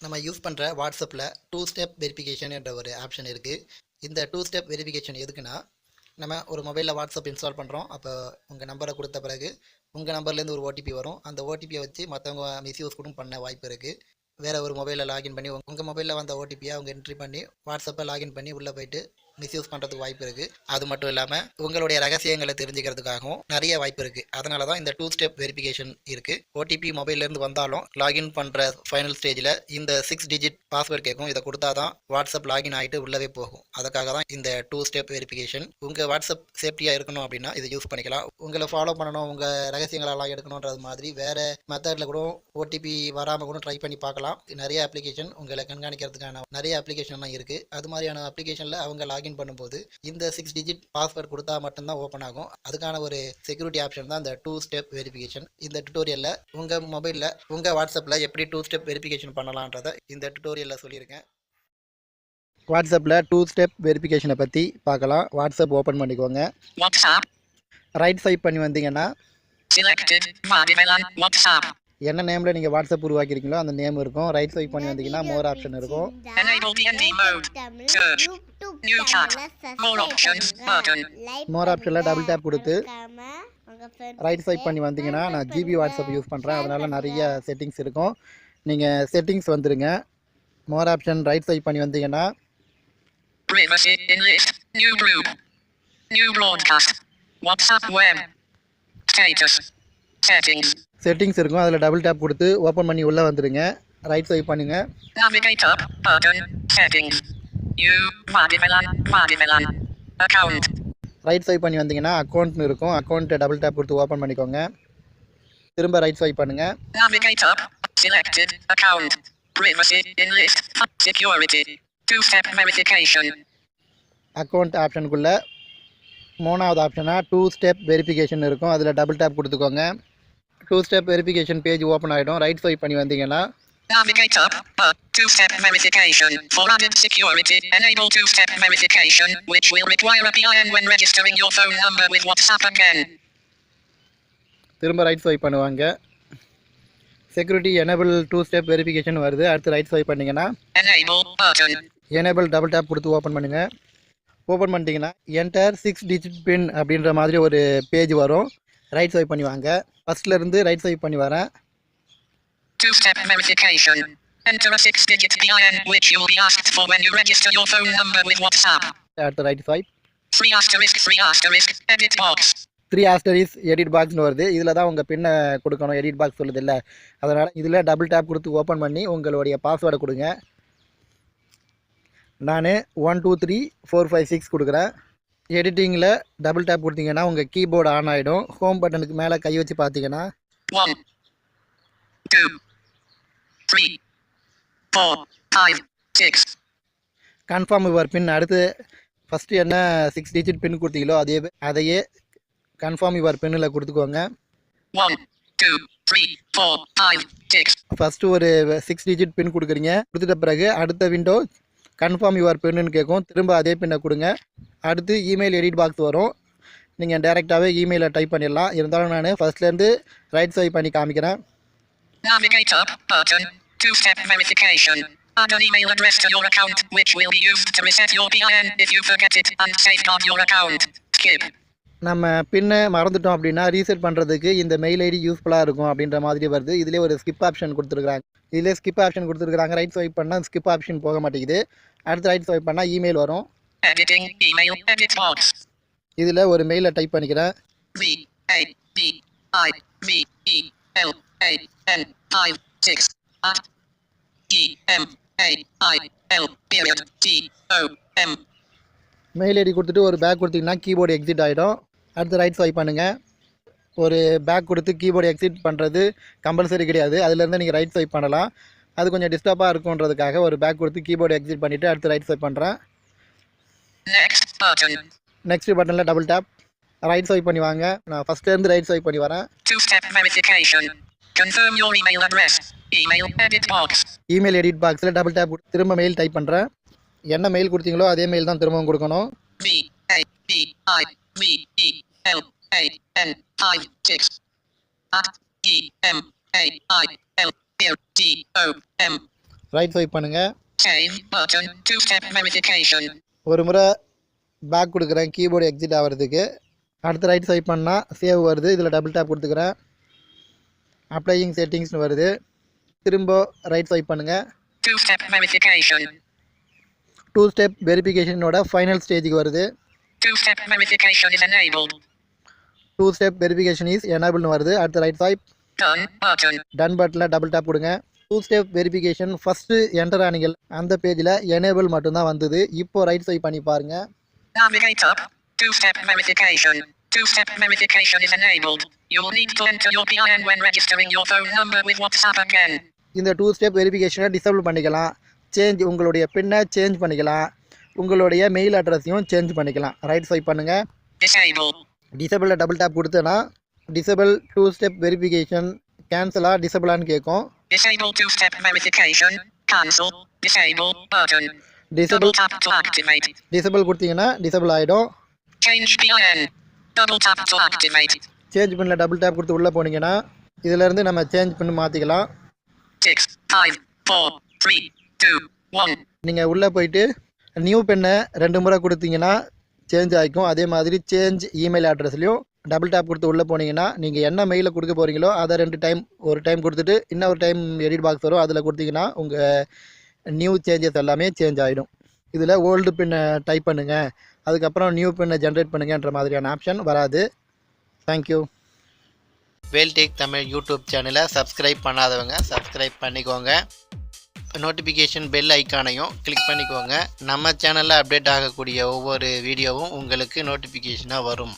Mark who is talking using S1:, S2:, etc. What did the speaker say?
S1: நம்ம யூஸ் பண்ணுற வாட்ஸ்அப்பில் டூ ஸ்டெப் வெரிஃபிகேஷன் என்ற ஒரு ஆப்ஷன் இருக்குது இந்த டூ ஸ்டெப் வெரிஃபிகேஷன் எதுக்குன்னா நம்ம ஒரு மொபைலில் வாட்ஸ்அப் இன்ஸ்டால் பண்ணுறோம் அப்போ உங்கள் நம்பரை கொடுத்த பிறகு உங்கள் நம்பர்லேருந்து ஒரு ஓடிபி வரும். அந்த ஓடிபியை வச்சு மற்றவங்க மிஸ்யூஸ் கூட பண்ண வாய்ப்பு இருக்குது வேறு ஒரு மொபைலில் லாகின் பண்ணி உங்கள் மொபைலில் வந்த ஓடிபியை அவங்க என்ட்ரி பண்ணி வாட்ஸ்அப்பை லாகின் பண்ணி உள்ளே போயிட்டு மிஸ்யூஸ் பண்ணுறதுக்கு வாய்ப்பு இருக்குது அது மட்டும் இல்லாமல் உங்களுடைய ரகசியங்களை தெரிஞ்சுக்கிறதுக்காகவும் நிறைய வாய்ப்பு இருக்குது அதனால தான் இந்த டூ ஸ்டெப் வெரிஃபிகேஷன் இருக்குது ஓடிபி மொபைல்லேருந்து வந்தாலும் லாகின் பண்ணுற ஃபைனல் ஸ்டேஜில் இந்த சிக்ஸ் டிஜிட் பாஸ்வேர்ட் கேட்கும். இதை கொடுத்தா தான் வாட்ஸ்அப் லாகின் ஆகிட்டு உள்ளவே போகும். அதுக்காக தான் இந்த டூ ஸ்டெப் வெரிஃபிகேஷன் உங்கள் வாட்ஸ்அப் சேஃப்டியாக இருக்கணும் அப்படின்னா இதை யூஸ் பண்ணிக்கலாம். உங்களை ஃபாலோ பண்ணணும் உங்கள் ரகசியங்களெல்லாம் எடுக்கணுன்றது மாதிரி வேறு மெத்தடில் கூட ஓடிபி வராமல் கூட ட்ரை பண்ணி பார்க்கலாம். நிறைய அப்ளிகேஷன் உங்களை கண்காணிக்கிறதுக்கான நிறைய அப்ளிகேஷன்லாம் இருக்குது அது மாதிரியான அப்ளிகேஷனில் அவங்க லாகின் பண்ணும்போது இந்த சிக்ஸ் டிஜிட் பாஸ்வேர்ட் கொடுத்தா மட்டும்தான் ஓப்பன் ஆகும். அதுக்கான ஒரு செக்யூரிட்டி ஆப்ஷன் தான் இந்த டூ ஸ்டெப் வெரிஃபிகேஷன் இந்த டுட்டோரியலில் உங்கள் மொபைலில் உங்கள் வாட்ஸ்அப்பில் எப்படி டூ ஸ்டெப் வெரிஃபிகேஷன் பண்ணலான்றதை இந்த டுட்டோரியலில் சொல்லியிருக்கேன். வாட்ஸ்அப்பில் டூ ஸ்டெப் வெரிஃபிகேஷனை பற்றி பார்க்கலாம். வாட்ஸ்அப் ஓப்பன் பண்ணிக்கோங்க. ரைட் சைட் பண்ணி வந்தீங்கன்னா. என்ன நேமில் நீங்கள் வாட்ஸ்அப் உருவாக்கியிருக்கீங்களோ அந்த நேம் இருக்கும். ரைட் ஸ்வைப் பண்ணி வந்தீங்கன்னா மோர் ஆப்ஷன் இருக்கும்.
S2: New chat. More options. Button.
S1: More ஆப்ஷனில் டபுள் டேப் கொடுத்து ரைட் ஸ்வைப் பண்ணி வந்தீங்கன்னா நான் ஜிபி வாட்ஸ்அப் யூஸ் பண்ணுறேன் அதனால் நிறைய செட்டிங்ஸ் இருக்கும் நீங்கள் செட்டிங்ஸ் வந்துருங்க மோர் ஆப்ஷன் ரைட் ஸ்வைப் பண்ணி வந்தீங்கன்னா
S2: Privacy in list. New group. New broadcast. WhatsApp web. Status. Settings.
S1: Settings இருக்கும் அதில் டபுள் டேப் கொடுத்து ஓப்பன் பண்ணி உள்ளே வந்துடுங்க ரைட் ஸ்வைப் பண்ணுங்கள்
S2: Navigate up. Button. Settings.
S1: Right swipe பண்ணி வந்தீங்கன்னா அக்கௌண்ட்னு இருக்கும் அக்கௌண்ட்டை டபுள் டேப் கொடுத்து ஓப்பன் பண்ணிக்கோங்க திரும்ப right swipe
S2: up. Selected. Account. Privacy in list. Security. Two-step verification.
S1: Account ஆப்ஷனுக்குள்ளே மூணாவது ஆப்ஷனாக டூ ஸ்டெப் வெரிஃபிகேஷன் இருக்கும் அதில் டபுள் டேப் கொடுத்துக்கோங்க two step verification page open ஆகிடும் ரைட் ஸ்வைப் பண்ணி வந்தீங்கன்னா
S2: Navigate up. Uh, two-step verification. For added security, enable two-step verification, which will require a PIN when registering your phone number with WhatsApp again.
S1: திரும்ப right swipe பண்ணுவாங்க security enable two step verification வருது அடுத்து right swipe பண்ணிங்கன்னா. Enable double tap கொடுத்து open பண்ணுங்கள் open பண்ணிட்டீங்கன்னா enter six digit பின் அப்படின்ற மாதிரி ஒரு பேஜ் வரும் ரைட் ஸ்வைப் பண்ணி வாங்க ஃபஸ்ட்லேருந்து ரைட் ஸ்வைப் பண்ணி வரேன்
S2: Two-step verification. Enter a six-digit PIN, which you'll be asked for when you register your phone number with WhatsApp.
S1: அடுத்து right swipe
S2: Three asterisk, three asterisk, edit box.
S1: Three asterisk edit பாக்ஸ்னு வருது இதில் தான் உங்கள் பின்னை கொடுக்கணும் edit box சொல்லுது இல்லை அதனால் இதில் டபுள் டேப் கொடுத்து ஓப்பன் பண்ணி உங்களுடைய பாஸ்வேர்டை கொடுங்க நான் one two three four five six கொடுக்குறேன் எடிட்டிங்கில் டபுள் டேப் கொடுத்தீங்கன்னா உங்கள் கீபோர்டு ஆன் ஆகிடும் ஹோம் பட்டனுக்கு மேலே கை வச்சு பார்த்தீங்கன்னா
S2: Three, four, five, six.
S1: Confirm your pin அடுத்து ஃபஸ்ட்டு என்ன சிக்ஸ் டிஜிட் பின் கொடுத்தீங்களோ அதே அதையே கன்ஃபார்ம் யுவர் பின்னில் கொடுத்துக்கோங்க.
S2: One, two, three, four, five, six.
S1: First ஒரு சிக்ஸ் டிஜிட் பின் கொடுக்குறீங்க. கொடுத்துட்ட பிறகு அடுத்த விண்டோ கன்ஃபார்ம் யுவர் பின்னு கேட்கும். திரும்ப அதே பின்னை கொடுங்க. அடுத்து இமெயில் எடிட் பாக்ஸ் வரும். நீங்கள் டேரெக்டாகவே இமெயிலை டைப் பண்ணிடலாம். இருந்தாலும் நான் ஃபஸ்ட்லேருந்து ரைட் ஸ்வைப் பண்ணி காமிக்கிறேன்.
S2: Navigate up button. Two-step verification. Add an email address to your account, which will be used to reset your PIN if you forget it and safeguard your account. Skip.
S1: நம்ம பின்னை மறந்துட்டோம் அப்படின்னா reset பண்ணுறதுக்கு இந்த mail ID யூஸ்ஃபுல்லாக இருக்கும் அப்படின்ற மாதிரி வருது இதிலே ஒரு ஸ்கிப் ஆப்ஷன் கொடுத்துருக்காங்க இதிலே ஸ்கிப் ஆப்ஷன் கொடுத்துருக்காங்க ரைட் ஸ்வைப் பண்ணால் ஸ்கிப் ஆப்ஷன் போக மாட்டேங்குது அடுத்து ரைட் ஸ்வைப் பண்ணால் இமெயில் வரும். இதில் ஒரு மெயிலை டைப் பண்ணிக்கிறேன்
S2: L A N five six at E M A I L period T O M.
S1: Mail ID கொடுத்துட்டு ஒரு பேக் கொடுத்தீங்கன்னா கீபோர்டு எக்ஸிட் ஆகிடும் அடுத்து ரைட் ஸ்வைப் பண்ணுங்கள் ஒரு பேக் கொடுத்து கீபோர்டு எக்ஸிட் பண்ணுறது கம்பல்சரி கிடையாது. அதுலேருந்து நீங்கள் ரைட் ஸ்வைப் பண்ணலாம். அது கொஞ்சம் டிஸ்டர்பாக இருக்குன்றதுக்காக ஒரு பேக் கொடுத்து கீபோர்டு எக்ஸிட் பண்ணிவிட்டு அடுத்து ரைட் ஸ்வைப் பண்ணுறேன். நெக்ஸ்ட் பட்டனில் டபுள் டேப் ரைட் ஸ்வைப் பண்ணி வாங்க நான் ஃபஸ்ட்லேருந்து ரைட் ஸ்வைப் பண்ணி வரேன்
S2: Two-step verification. Confirm your email address. Email edit box.
S1: Email edit பாக்ஸில் டபுள் டேப் திரும்ப மெயில் டைப் பண்ணுறேன் என்ன மெயில் கொடுத்தீங்களோ அதே மெயில் தான் திரும்பவும் கொடுக்கணும்
S2: V A B I V E L A N five six at E M A I L T O M.
S1: Right swipe
S2: verification.
S1: ஒரு முறை பேக் கொடுக்குறேன் கீபோர்டு எக்ஸிட் ஆகிறதுக்கு அடுத்து ரைட் ஸ்வைப் பண்ணால் சேவ் வருது. இதில் டபுள் டேப் கொடுத்துக்கிறேன். Applying செட்டிங்ஸ்னு வருது. திரும்ப ரைட் ஸ்வைப் பண்ணுங்கள். டூ ஸ்டெப் வெரிஃபிகேஷனோட ஃபைனல் ஸ்டேஜுக்கு வருது. டூ ஸ்டெப் வெரிஃபிகேஷன் இஸ் எனபிள்னு வருது. அடுத்து ரைட் ஸ்வைப். டன் பட்டனில் டபுள் டேப் கொடுங்க. Two step verification first enter ஆனீங்க. அந்த பேஜில் எனேபிள் மட்டும்தான் வந்தது. இப்போ ரைட் ஸ்வைப் பண்ணி பாருங்கள்.
S2: Two-step verification. Is enabled. You'll need to enter your PIN when registering your phone number with WhatsApp again.
S1: இந்த டூ ஸ்டெப் வெரிஃபிகேஷனை டிசபிள் பண்ணிக்கலாம் சேஞ்ச் உங்களுடைய பின்னை சேஞ்ச் பண்ணிக்கலாம் உங்களுடைய மெயில் அட்ரஸையும் சேஞ்ச் பண்ணிக்கலாம் ரைட் ஸ்வைப் பண்ணுங்கள்
S2: Disable.
S1: டிசபிளில் டபுள் டேப் கொடுத்தேன்னா டிசபிள் டூ ஸ்டெப் வெரிஃபிகேஷன் கேன்சலாக டிசபிளான்னு கேட்கும்.
S2: Disable button.
S1: டிசபிள். டிசபிள் கொடுத்தீங்கன்னா டிசபிள் ஆகிடும். சேஞ்ச் பின்னில் டபுள் டேப் கொடுத்து உள்ளே போனீங்கன்னா இதிலேருந்து நம்ம சேஞ்ச் பண்ணி மாற்றிக்கலாம். நீங்கள் உள்ளே போயிட்டு நியூ பெண்ணை ரெண்டு முறை கொடுத்தீங்கன்னா சேஞ்ச் ஆகிக்கும். அதே மாதிரி சேஞ்ச் இமெயில் அட்ரஸ்லையும் டபுள் டேப் கொடுத்து உள்ளே போனீங்கன்னா நீங்கள் என்ன மெயிலில் கொடுக்க போகிறீங்களோ அதை ரெண்டு டைம் ஒரு டைம் கொடுத்துட்டு இன்னொரு டைம் எடிட் பாக்ஸ் வரும். அதில் கொடுத்தீங்கன்னா உங்கள் நியூ சேஞ்சஸ் எல்லாமே சேஞ்ச் ஆகிடும் இதில் ஓல்டு பின்னை டைப் பண்ணுங்கள் அதுக்கப்புறம் நியூ பின்னை ஜென்ரேட் பண்ணுங்கன்ற மாதிரியான ஆப்ஷன் வராது. Thank you Veltech Tamil YouTube சேனலை சப்ஸ்கிரைப் பண்ணாதவங்க சப்ஸ்கிரைப் பண்ணிக்கோங்க. நோட்டிஃபிகேஷன் பெல் ஐக்கானையும் கிளிக் பண்ணிக்கோங்க. நம்ம சேனலில் அப்டேட் ஆகக்கூடிய ஒவ்வொரு வீடியோவும் உங்களுக்கு நோட்டிஃபிகேஷனாக வரும்.